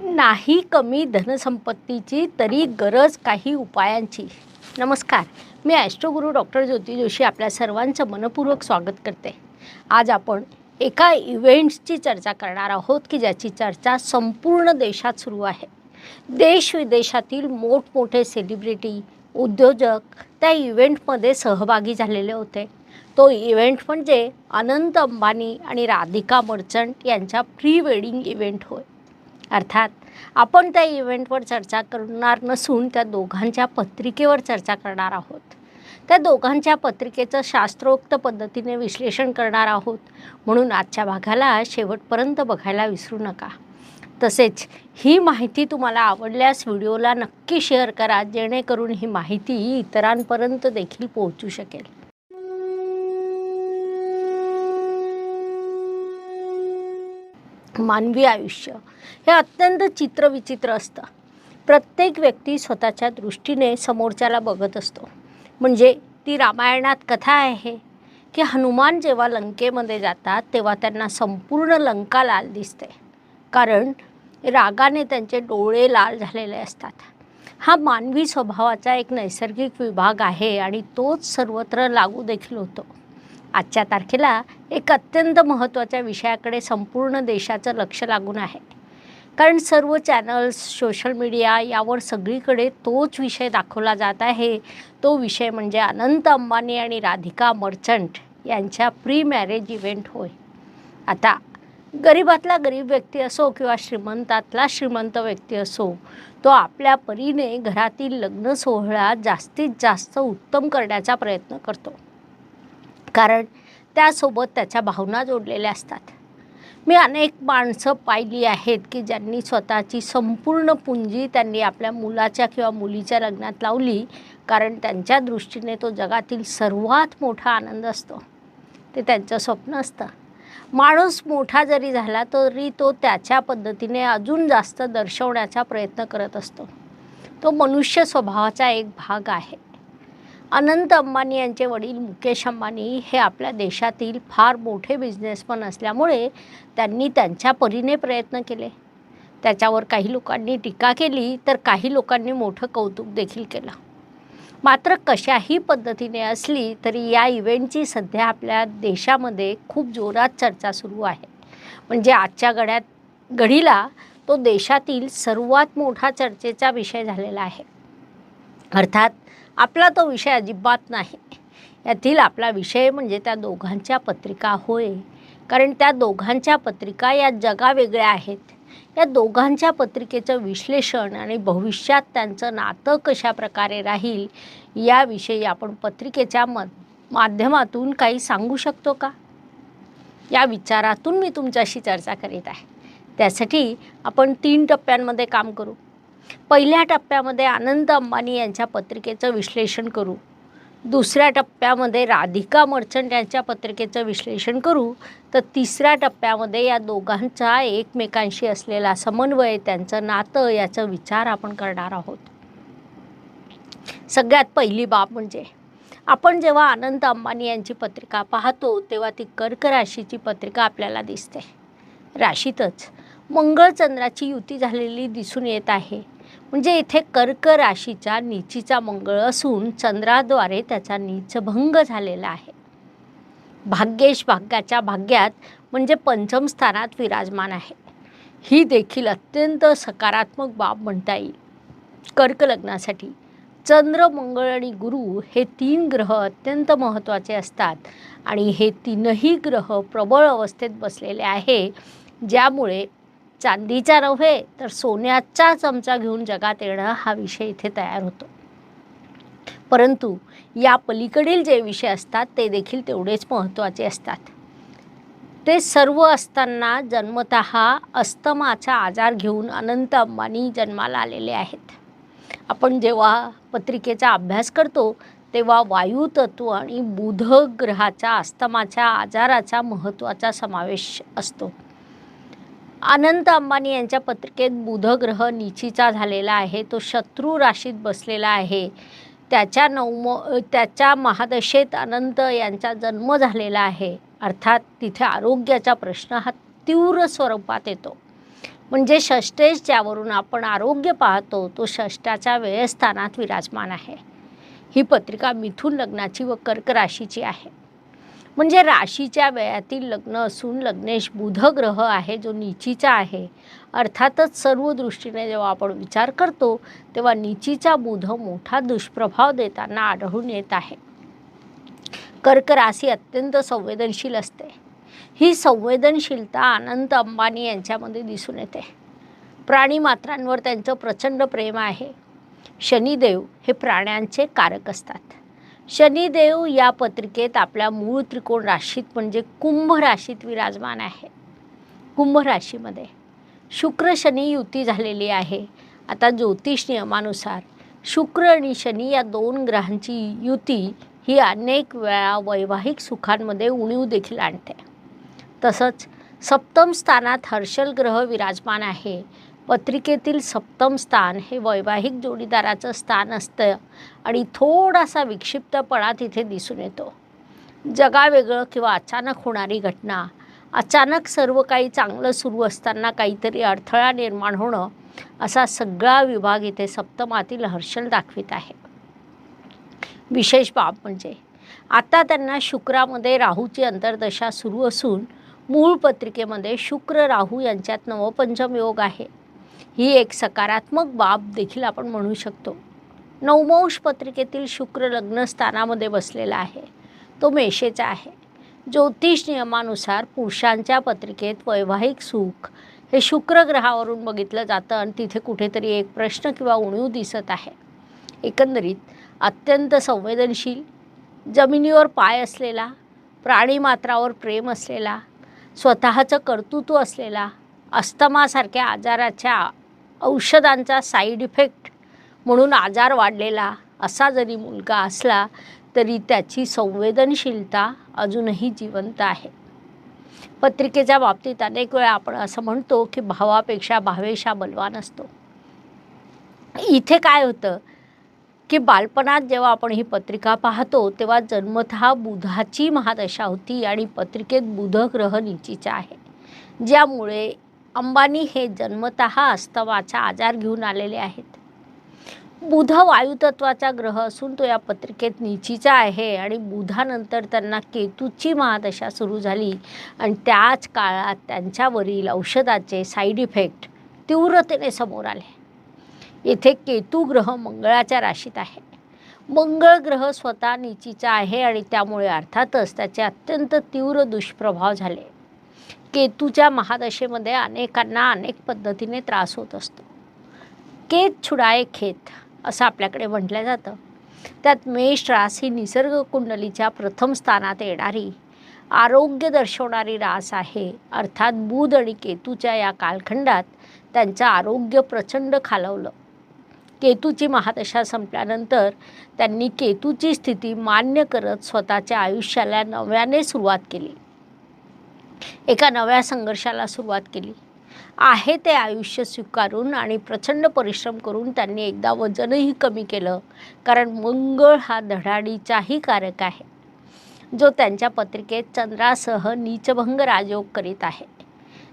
नाही कमी धनसंपत्तीची तरी गरज काही उपायांची. नमस्कार मी ॲस्ट्रोगुरू डॉक्टर ज्योती जोशी आपल्या सर्वांचं मनपूर्वक स्वागत करते. आज आपण एका इव्हेंट्सची चर्चा करणार आहोत की ज्याची चर्चा संपूर्ण देशात सुरू आहे. देश विदेशातील मोठमोठे सेलिब्रिटी उद्योजक त्या इव्हेंटमध्ये सहभागी झालेले होते. तो इव्हेंट म्हणजे अनंत अंबानी आणि राधिका मर्चंट यांचा प्री वेडिंग इव्हेंट होय. अर्थात आपण त्या इव्हेंटवर चर्चा करणार नसून त्या दोघांच्या पत्रिकेवर चर्चा करणार आहोत. त्या दोघांच्या पत्रिकेचं शास्त्रोक्त पद्धतीने विश्लेषण करणार आहोत. म्हणून आजच्या भागाला शेवटपर्यंत बघायला विसरू नका. तसेच ही माहिती तुम्हाला आवडल्यास व्हिडिओला नक्की शेअर करा जेणेकरून ही माहिती इतरांपर्यंत देखील पोहोचू शकेल. मानवी आयुष्य हे अत्यंत चित्रविचित्र असतं. प्रत्येक व्यक्ती स्वतःच्या दृष्टीने समोरच्याला बघत असतो. म्हणजे ती रामायणात कथा आहे की हनुमान जेव्हा लंकेमध्ये जातात तेव्हा त्यांना संपूर्ण लंका लाल दिसते. कारण रागाने त्यांचे डोळे लाल झालेले असतात. हा मानवी स्वभावाचा एक नैसर्गिक विभाग आहे आणि तोच सर्वत्र लागू देखील होतो. आजच्या तारखेला एक अत्यंत महत्त्वाच्या विषयाकडे संपूर्ण देशाचं लक्ष लागून आहे. कारण सर्व चॅनल्स सोशल मीडिया यावर सगळीकडे तोच विषय दाखवला जात आहे. तो विषय म्हणजे अनंत अंबानी आणि राधिका मर्चंट यांच्या प्री मॅरेज इव्हेंट होय. आता गरिबातला गरीब व्यक्ती असो किंवा श्रीमंतातला श्रीमंत व्यक्ती असो तो आपल्या परीने घरातील लग्न सोहळा जास्तीत जास्त उत्तम करण्याचा प्रयत्न करतो. कारण त्यासोबत त्याच्या भावना जोडलेल्या असतात. मी अनेक माणसं पाहिली आहेत की ज्यांनी स्वतःची संपूर्ण पुंजी त्यांनी आपल्या मुलाच्या किंवा मुलीच्या लग्नात लावली कारण त्यांच्या दृष्टीने तो जगातील सर्वात मोठा आनंद असतो. ते त्यांचं स्वप्न असतं. माणूस मोठा जरी झाला तरी तो त्याच्या पद्धतीने अजून जास्त दर्शवण्याचा प्रयत्न करत असतो. तो मनुष्य स्वभावाचा एक भाग आहे. अनंत अंबानी यांचे वडील मुकेश अंबानी हे आपल्या देशातील फार मोठे बिझनेसमन असल्यामुळे त्यांनी त्यांच्या परीने प्रयत्न केले. त्याच्यावर काही लोकांनी टीका केली तर काही लोकांनी मोठं कौतुक देखील केलं. मात्र कशाही पद्धतीने असली तरी या इव्हेंटची सध्या आपल्या देशामध्ये खूप जोरात चर्चा सुरू आहे. म्हणजे आजच्या गड्यात घडीला तो देशातील सर्वात मोठा चर्चेचा विषय झालेला आहे. अर्थात आपला तो विषय अजिबात नाही. यातील आपला विषय म्हणजे त्या दोघांच्या पत्रिका होय. कारण त्या दोघांच्या पत्रिका या जगावेगळ्या आहेत. या दोघांच्या पत्रिकेचं विश्लेषण आणि भविष्यात त्यांचं नातं कशा प्रकारे राहील याविषयी आपण पत्रिकेच्या म माध्यमातून काही सांगू शकतो का? या विचारातून मी तुमच्याशी चर्चा करीत आहे. त्यासाठी आपण तीन टप्प्यांमध्ये काम करू. पहिल्या टप्प्यामध्ये आनंद अंबानी यांच्या पत्रिकेचं विश्लेषण करू. दुसऱ्या टप्प्यामध्ये राधिका मर्चंट यांच्या पत्रिकेचं विश्लेषण करू. तर तिसऱ्या टप्प्यामध्ये या दोघांचा एकमेकांशी असलेला समन्वय त्यांचं नातं याचा विचार आपण करणार आहोत. सगळ्यात पहिली बाब म्हणजे आपण जेव्हा आनंद अंबानी यांची पत्रिका पाहतो तेव्हा ती कर्क राशीची पत्रिका आपल्याला दिसते. राशीतच मंगळचंद्राची युती झालेली दिसून येत आहे. म्हणजे इथे कर्क राशीचा नीचीचा मंगळ असून चंद्राद्वारे त्याचा नीचभंग झालेला आहे. भाग्येश भाग्याच्या भाग्यात म्हणजे पंचम स्थानात विराजमान आहे. ही देखील अत्यंत सकारात्मक बाब म्हणता येईल. कर्क लग्नासाठी चंद्र मंगळ आणि गुरु हे तीन ग्रह अत्यंत महत्त्वाचे असतात आणि हे तीनही ग्रह प्रबळ अवस्थेत बसलेले आहे ज्यामुळे चांदीचा नव्हे तर सोन्याचा चमचा घेऊन जगात येणं हा विषय इथे तयार होतो. परंतु या पलीकडील जे विषय असतात ते देखील तेवढेच महत्त्वाचे असतात. ते सर्व असताना जन्मत अस्तमाचा आजार घेऊन अनंत अंबानी जन्माला आलेले आहेत. आपण जेव्हा पत्रिकेचा अभ्यास करतो तेव्हा वायुतत्व आणि बुध ग्रहाचा अस्तमाच्या आजाराचा महत्त्वाचा समावेश असतो. अनंत अंबानी यांच्या पत्रिकेत बुध ग्रह निचीचा झालेला आहे. तो शत्रू राशीत बसलेला आहे. त्याच्या नवम त्याच्या महादशेत अनंत यांचा जन्म झालेला आहे. अर्थात तिथे आरोग्याचा प्रश्न हा तीव्र स्वरूपात येतो. म्हणजे षष्टेश ज्यावरून आपण आरोग्य पाहतो तो षष्टाच्या वेळस्थानात विराजमान आहे. ही पत्रिका मिथून लग्नाची व कर्क राशीची आहे. म्हणजे राशीच्या वयातील लग्न असून लग्नेश बुध ग्रह आहे जो निचीचा आहे. अर्थातच सर्व दृष्टीने जेव्हा आपण विचार करतो तेव्हा निचीचा बुध मोठा दुष्प्रभाव देताना आढळून येत आहे. कर्क राशी अत्यंत संवेदनशील असते. ही संवेदनशीलता अनंत अंबानी यांच्यामध्ये दिसून येते. प्राणीमात्रांवर त्यांचं प्रचंड प्रेम आहे. शनिदेव हे प्राण्यांचे कारक असतात. शनिदेव या पत्रिकेत आपल्या मूळ त्रिकोण राशीत म्हणजे कुंभ राशीत विराजमान आहे. कुंभ राशीमध्ये शुक्र शनी युती झालेली आहे. आता ज्योतिष नियमानुसार शुक्र आणि शनी या दोन ग्रहांची युती ही अनेक वेळा वैवाहिक सुखांमध्ये उणीव देखील आणते. तसंच सप्तम स्थानात हर्षल ग्रह विराजमान आहे. पत्रिकेतील सप्तम स्थान हे वैवाहिक जोडीदाराचं स्थान असतं आणि थोडासा विक्षिप्तपणा तिथे दिसून येतो. जगावेगळं किंवा अचानक होणारी घटना अचानक सर्व काही चांगलं सुरू असताना काहीतरी अडथळा निर्माण होणं असा सगळा विभाग इथे सप्तमातील हर्षल दाखवित आहे. विशेष बाब म्हणजे आता त्यांना शुक्रामध्ये राहूची अंतर्दशा सुरू असून मूळ पत्रिकेमध्ये शुक्र राहू यांच्यात नवपंचम योग आहे. ही एक सकारात्मक बाब देखील आपण म्हणू शकतो. नवमंश पत्रिकेतील शुक्र लग्न स्थानामध्ये बसलेला आहे. तो मेषेचा आहे. ज्योतिष नियमानुसार पुरुषांच्या पत्रिकेत वैवाहिक सुख हे शुक्र ग्रहावरून बघितलं जातं आणि तिथे कुठेतरी एक प्रश्न किंवा उणीव दिसत आहे. एकंदरीत अत्यंत संवेदनशील जमिनीवर पाय असलेला प्राणीमात्रावर प्रेम असलेला स्वतःचं कर्तृत्व असलेला अस्तमासारख्या आजाराच्या औषधांचा साईड इफेक्ट म्हणून आजार वाढलेला असा जरी मुलगा असला तरी त्याची संवेदनशीलता अजूनही जिवंत आहे. पत्रिकेच्या बाबतीत अनेक वेळा आपण असं म्हणतो की भावापेक्षा भावेशा बलवान असतो. इथे काय होतं की बालपणात जेव्हा आपण ही पत्रिका पाहतो तेव्हा जन्मत बुधाची महादशा होती आणि पत्रिकेत बुध ग्रह निचीचा आहे. ज्यामुळे अंबानी हे जन्मत अस्तवाचा आजार घेऊन आलेले आहेत. बुध वायुतत्वाचा ग्रह असून तो या पत्रिकेत निचीचा आहे आणि बुधानंतर त्यांना केतूची महादशा सुरू झाली आणि त्याच काळात त्यांच्यावरील औषधाचे साईड इफेक्ट तीव्रतेने समोर आले. येथे केतू ग्रह मंगळाच्या राशीत आहे. मंगळ ग्रह स्वतः निचीचा आहे आणि त्यामुळे अर्थातच त्याचे अत्यंत तीव्र दुष्प्रभाव झाले. केतूच्या महादशेमध्ये अनेकांना अनेक पद्धतीने त्रास होत असतो. केत छुडाय खेत असं आपल्याकडे म्हटलं जातं. त्यात मेष रास ही निसर्ग कुंडलीच्या प्रथम स्थानात येणारी आरोग्य दर्शवणारी रास आहे. अर्थात बुध आणि केतूच्या या कालखंडात त्यांचं आरोग्य प्रचंड खालवलं. केतूची महादशा संपल्यानंतर त्यांनी केतूची स्थिती मान्य करत स्वतःच्या आयुष्याला नव्याने सुरुवात केली. एका नव्या संघर्षाला सुरुवात केली. आहे ते आयुष्य स्वीकारून आणि प्रचंड परिश्रम करून त्यांनी एकदा वजनही कमी केलं कारण मंगळ हा धडाडीचाही कारक आहे जो त्यांच्या पत्रिकेत चंद्रासह नीचभंग राजयोग करीत आहे.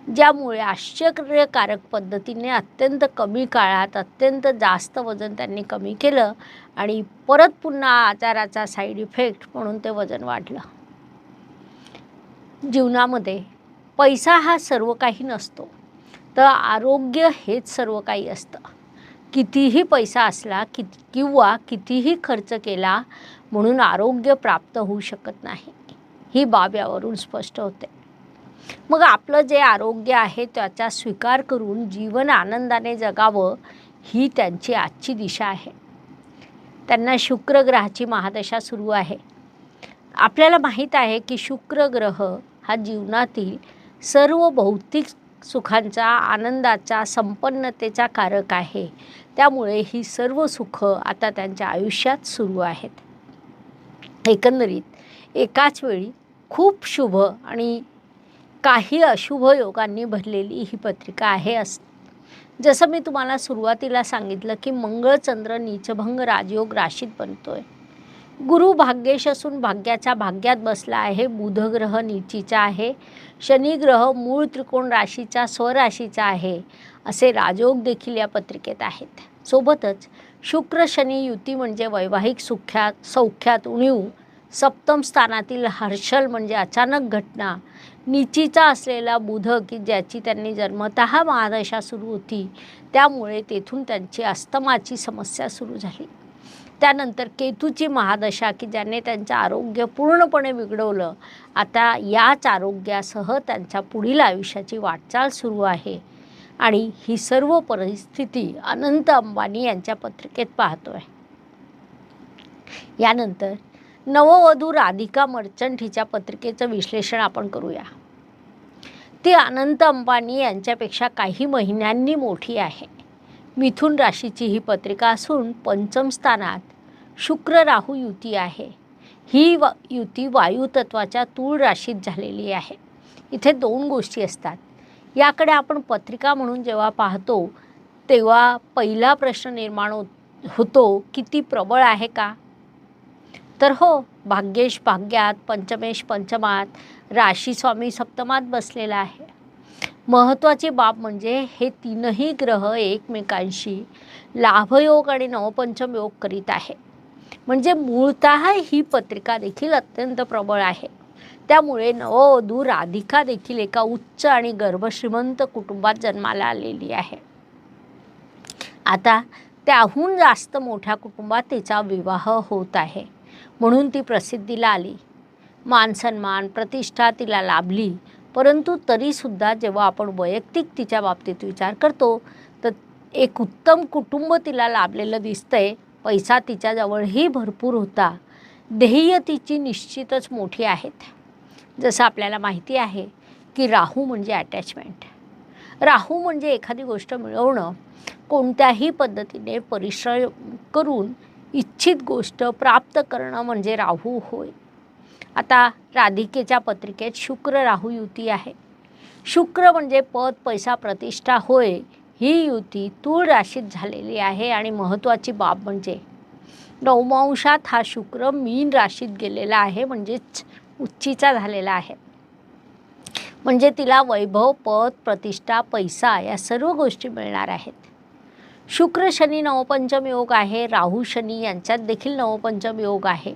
ज्यामुळे आश्चर्यकारक पद्धतीने अत्यंत कमी काळात अत्यंत जास्त वजन त्यांनी कमी केलं आणि परत पुन्हा आजाराचा साईड इफेक्ट म्हणून ते वजन वाढलं. जीवनामध्ये पैसा हा सर्व काही नसतो. तर आरोग्य हेच सर्व काही असतं. कितीही पैसा असला कि किंवा कितीही खर्च केला म्हणून आरोग्य प्राप्त होऊ शकत नाही. ही बाब यावरून स्पष्ट होते. मग आपलं जे आरोग्य आहे त्याचा स्वीकार करून जीवन आनंदाने जगावं ही त्यांची आजची दिशा आहे. त्यांना शुक्र ग्रहाची महादशा सुरू आहे. आपल्याला माहीत आहे की शुक्र ग्रह हा जीवनातील सर्व भौतिक सुखांचा आनंदाचा संपन्नतेचा कारक आहे. त्यामुळे ही सर्व सुख आता त्यांच्या आयुष्यात सुरू आहेत. एकंदरीत एकाच वेळी खूप शुभ आणि काही अशुभ योगांनी भरलेली ही पत्रिका आहे अस. जसं मी तुम्हाला सुरुवातीला सांगितलं की मंगळचंद्र नीचभंग राजयोग राशीत बनतो आहे गुरु भाग्येश असून भाग्याच्या भाग्यात बसला आहे. बुधग्रह नीचीचा आहे. शनिग्रह मूळ त्रिकोण राशीचा स्वराशीचा आहे. असे राजयोग देखील या पत्रिकेत आहेत. सोबतच शुक्र शनी युती म्हणजे वैवाहिक सुख्यात सौख्यात उणीव सप्तम स्थानातील हर्षल म्हणजे अचानक घटना. निचीचा असलेला बुध की ज्याची त्यांनी जन्मत महादशा सुरू होती त्यामुळे तेथून त्यांची अस्तमाची समस्या सुरू झाली. त्यानंतर केतूची महादशा की ज्याने त्यांचं आरोग्य पूर्णपणे बिघडवलं आता याच आरोग्यासह त्यांच्या पुढील आयुष्याची वाटचाल सुरू आहे. आणि ही सर्व परिस्थिती अनंत अंबानी यांच्या पत्रिकेत पाहतोय. यानंतर नववधू राधिका मर्चंट हिच्या पत्रिकेचं विश्लेषण आपण करूया. ती अनंत अंबानी यांच्यापेक्षा काही महिन्यांनी मोठी आहे. मिथुन राशीची ही पत्रिका असून पंचम स्थानात शुक्र राहू युती आहे. ही व युती वायुतत्वाच्या तूळ राशीत झालेली आहे. इथे दोन गोष्टी असतात. याकडे आपण पत्रिका म्हणून जेव्हा पाहतो तेव्हा पहिला प्रश्न निर्माण होत होतो किती प्रबळ आहे का? तर हो भाग्येश भाग्यात पंचमेश पंचमात राशी स्वामी सप्तमात बसलेला आहे. महत्त्वाची बाब म्हणजे हे तीनही ग्रह एकमेकांशी लाभयोग आणि नवपंचम योग करीत आहे. म्हणजे मूळत ही पत्रिका देखील अत्यंत प्रबळ आहे. त्यामुळे नववधू राधिका देखील एका उच्च आणि गर्भश्रीमंत कुटुंबात जन्माला आलेली आहे. आता त्याहून जास्त मोठ्या कुटुंबात तिचा विवाह होत आहे. म्हणून ती प्रसिद्धीला आली. मान सन्मान प्रतिष्ठा तिला लाभली. परंतु तरीसुद्धा जेव्हा आपण वैयक्तिक तिच्या बाबतीत विचार करतो तर एक उत्तम कुटुंब तिला लाभलेलं दिसतंय. पैसा तिच्याजवळही भरपूर होता. ध्येय तिची निश्चितच मोठी आहेत. जसं आपल्याला माहिती आहे की राहू म्हणजे अटॅचमेंट राहू म्हणजे एखादी गोष्ट मिळवणं. कोणत्याही पद्धतीने परिश्रम करून इच्छित गोष्ट प्राप्त करणं म्हणजे राहू होय. आता राधिकेच्या पत्रिकेत शुक्र राहू युती आहे. शुक्र म्हणजे पद पैसा प्रतिष्ठा होय ही युती तूळ राशीत झालेली आहे आणि महत्त्वाची बाब म्हणजे नवमांशात हा शुक्र मीन राशीत गेलेला आहे म्हणजेच उच्चीचा झालेला आहे. म्हणजे तिला वैभव पद प्रतिष्ठा पैसा या सर्व गोष्टी मिळणार आहेत. शुक्र शनी नवपंचम योग आहे राहू शनी यांच्यात देखील नवपंचम योग आहे.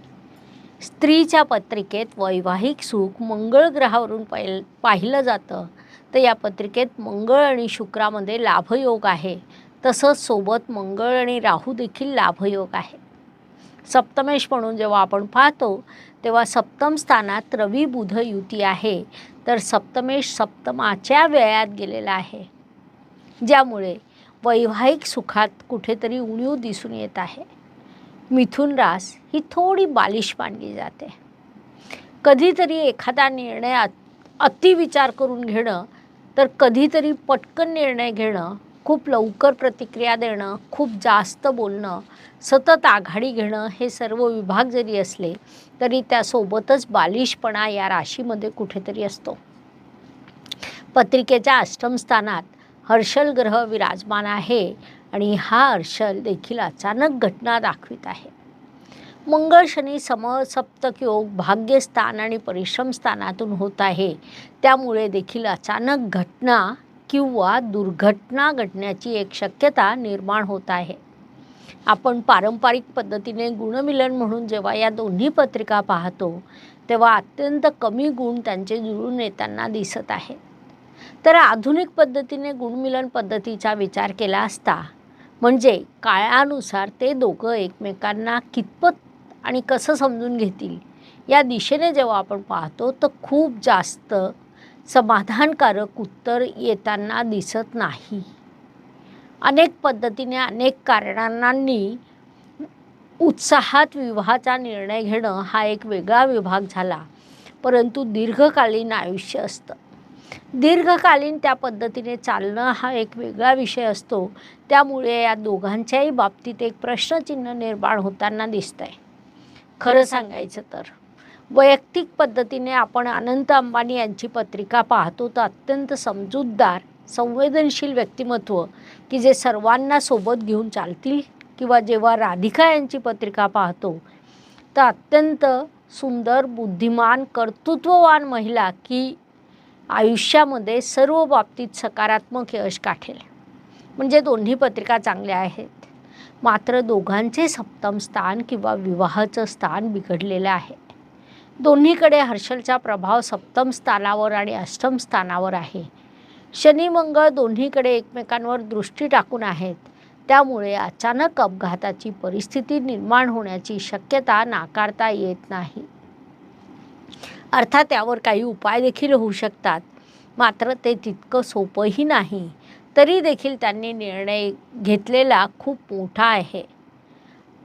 स्त्रीच्या पत्रिकेत वैवाहिक सुख मंगळ ग्रहावरून पाहिल पाहिलं जातं. तर या पत्रिकेत मंगळ आणि शुक्रामध्ये लाभयोग आहे. तसंच सोबत मंगळ आणि राहू देखील लाभयोग आहे. सप्तमेश म्हणून जेव्हा आपण पाहतो तेव्हा सप्तम स्थानात रवी बुध युती आहे. तर सप्तमेश सप्तमाच्या व्ययात गेलेला आहे. ज्यामुळे वैवाहिक सुखात कुठेतरी उणीव दिसून येत आहे. मिथुन रास ही थोडी बालिश मानली जाते. कधीतरी एखादा निर्णय अतिविचार करून घेणं तर कधीतरी पटकन निर्णय घेणं खूप लवकर प्रतिक्रिया देणं खूप जास्त बोलणं सतत आघाडी घेणं हे सर्व विभाग जरी असले तरी त्यासोबतच बालिशपणा या राशीमध्ये कुठेतरी असतो. पत्रिकेच्या अष्टमस्थानात हर्षल ग्रह विराजमान आहे. आणि हा हर्षल देखील अचानक घटना दाखवित आहे. मंगळ शनी समसप्तक योग भाग्यस्थान आणि परिश्रम स्थानातून होत आहे. त्यामुळे देखील अचानक घटना किंवा दुर्घटना घडण्याची एक शक्यता निर्माण होत आहे. आपण पारंपरिक पद्धतीने गुणमिलन म्हणून जेव्हा या दोन्ही पत्रिका पाहतो तेव्हा अत्यंत कमी गुण त्यांचे जुळून येताना दिसत आहे. तर आधुनिक पद्धतीने गुणमिलन पद्धतीचा विचार केला असता म्हणजे काळानुसार ते दोघं एकमेकांना कितपत आणि कसं समजून घेतील? या दिशेने जेव्हा आपण पाहतो तर खूप जास्त समाधानकारक उत्तर येताना दिसत नाही. अनेक पद्धतीने अनेक कारणांनी उत्साहात विवाहाचा निर्णय घेणं हा एक वेगळा विभाग झाला. परंतु दीर्घकालीन आयुष्य असतं. दीर्घकालीन त्या पद्धतीने चालणं हा एक वेगळा विषय असतो. त्यामुळे या दोघांच्याही बाबतीत एक प्रश्नचिन्ह निर्माण होताना दिसत आहे खरं सांगायचं तर. वैयक्तिक पद्धतीने आपण अनंत अंबानी यांची पत्रिका पाहतो तर अत्यंत समजूतदार संवेदनशील व्यक्तिमत्व की जे सर्वांना सोबत घेऊन चालतील किंवा जेव्हा राधिका यांची पत्रिका पाहतो तर अत्यंत सुंदर बुद्धिमान कर्तृत्ववान महिला की आयुष्यामध्ये सर्व बाबतीत सकारात्मक यश गाठेल. म्हणजे दोन्ही पत्रिका चांगल्या आहेत. मात्र दोघांचे सप्तम स्थान किंवा विवाहाचं स्थान बिघडलेलं आहे. दोन्हीकडे हर्षलचा प्रभाव सप्तम स्थानावर आणि अष्टम स्थानावर आहे. शनी मंगळ दोन्हीकडे एकमेकांवर दृष्टी टाकून आहेत. त्यामुळे अचानक अपघाताची परिस्थिती निर्माण होण्याची शक्यता नाकारता येत नाही. अर्थात त्यावर काही उपाय देखील होऊ शकतात. मात्र ते तितकं सोपंही नाही. तरी देखील त्यांनी निर्णय घेतलेला खूप मोठा आहे.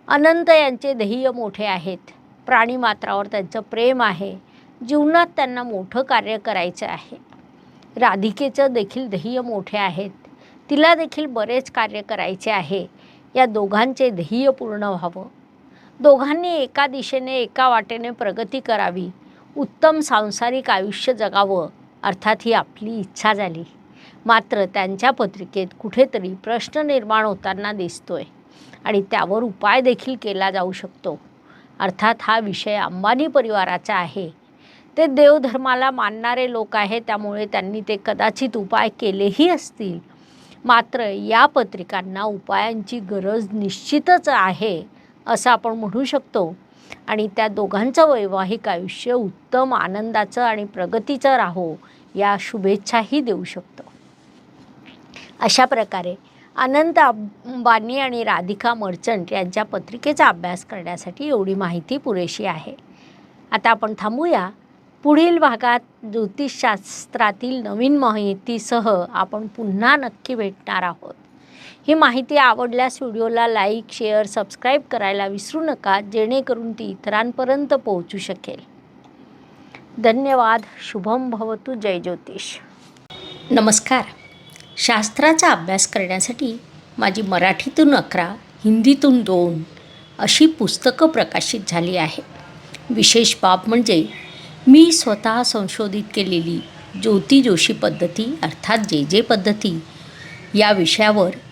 अनंत यांचे ध्येय मोठे आहेत. प्राणीमात्रावर त्यांचं प्रेम आहे. जीवनात त्यांना मोठं कार्य करायचं आहे. राधिकेचं देखील ध्येय मोठे आहेत. तिला देखील बरेच कार्य करायचे आहे. या दोघांचे ध्येय पूर्ण व्हावं. दोघांनी एका दिशेने एका वाटेने प्रगती करावी. उत्तम सांसारिक आयुष्य जगावं अर्थात ही आपली इच्छा झाली. मात्र त्यांच्या पत्रिकेत कुठेतरी प्रश्न निर्माण होताना दिसतोय आणि त्यावर उपाय देखील केला जाऊ शकतो. अर्थात हा विषय अंबानी परिवाराचा आहे. ते देवधर्माला मानणारे लोक आहे त्यामुळे त्यांनी ते कदाचित उपाय केलेही असतील. मात्र या पत्रिकांना उपायांची गरज निश्चितच आहे असं आपण म्हणू शकतो. आणि त्या दोघांचं वैवाहिक आयुष्य उत्तम आनंदाचं आणि प्रगतीचं राहो या शुभेच्छाही देऊ शकतो. अशा प्रकारे अनंत अंबानी आणि राधिका मर्चंट यांच्या पत्रिकेचा अभ्यास करण्यासाठी एवढी माहिती पुरेशी आहे. आता आपण थांबूया. पुढील भागात ज्योतिषशास्त्रातील नवीन माहितीसह आपण पुन्हा नक्की भेटणार आहोत. ही माहिती आवडल्यास व्हिडिओला लाईक शेअर सबस्क्राईब करायला विसरू नका जेणेकरून ती इतरांपर्यंत पोहोचू शकेल. धन्यवाद शुभम भवतु जय ज्योतिष. नमस्कार. शास्त्राचा अभ्यास करण्यासाठी माझी मराठीतून अकरा हिंदीतून दोन अशी पुस्तकं प्रकाशित झाली आहे विशेष बाब म्हणजे मी स्वतः संशोधित केलेली ज्योती जोशी पद्धती अर्थात जे जे पद्धती या विषयावर